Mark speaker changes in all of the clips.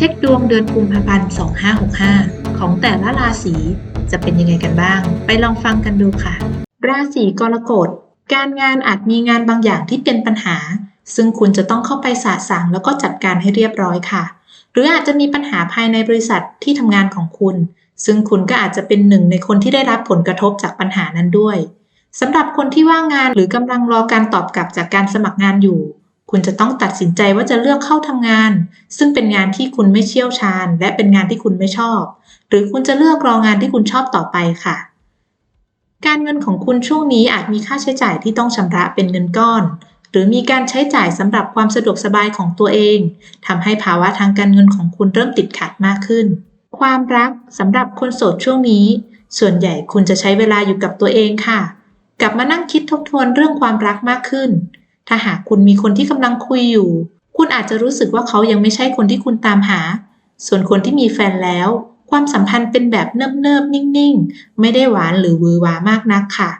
Speaker 1: เช็คดวงเดือนกุมภาพันธ์2565 ของแต่ละราศีจะเป็นยังไงกันบ้าง ไปลองฟังกันดูค่ะ ราศีกรกฎ การงานอาจมีงานบางอย่างที่เป็นปัญหา ซึ่งคุณจะต้องเข้าไปสะสางแล้วก็จัดการให้เรียบร้อยค่ะ หรืออาจจะมีปัญหาภายในบริษัทที่ทำงานของคุณ ซึ่งคุณก็อาจจะเป็นหนึ่งในคนที่ได้รับผลกระทบจากปัญหานั้นด้วยสำหรับคนที่ว่างงานหรือกำลังรอการตอบกลับจากการสมัครงานอยู่ คุณจะต้องตัดสินใจว่าจะเลือกเข้าทำงาน ซึ่งเป็นงานที่คุณไม่เชี่ยวชาญ และเป็นงานที่คุณไม่ชอบ หรือคุณจะเลือกรองานที่คุณชอบต่อไปค่ะ การเงินของคุณช่วงนี้อาจมีค่าใช้จ่ายที่ต้องชำระเป็นเงินก้อน หรือมีการใช้จ่ายสำหรับความสะดวกสบายของตัวเองทำให้ภาวะทางการเงินของคุณเริ่มติดขัดมากขึ้น ความรักสำหรับคนโสดช่วงนี้ ส่วนใหญ่คุณจะใช้เวลาอยู่กับตัวเองค่ะ กลับมานั่งคิดทบทวนเรื่องความรักมากขึ้น ถ้าหากคุณมีคนที่กำลังคุยอยู่ คุณอาจจะรู้สึกว่าเขายังไม่ใช่คนที่คุณตามหา ส่วนคนที่มีแฟนแล้ว ความสัมพันธ์เป็นแบบเนิบๆนิ่งๆ ไม่ได้หวานหรือวือวามากนักค่ะ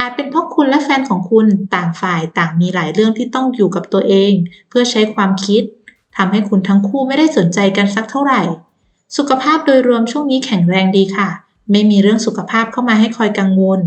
Speaker 1: อาจเป็นเพราะคุณและแฟนของคุณต่างฝ่ายต่างมีหลายเรื่องที่ต้องอยู่กับตัวเอง เพื่อใช้ความคิดทำให้คุณทั้งคู่ไม่ได้สนใจกันสักเท่าไหร่ สุขภาพโดยรวมช่วงนี้แข็งแรงดีค่ะ ไม่มีเรื่องสุขภาพเข้ามาให้คอยกังวล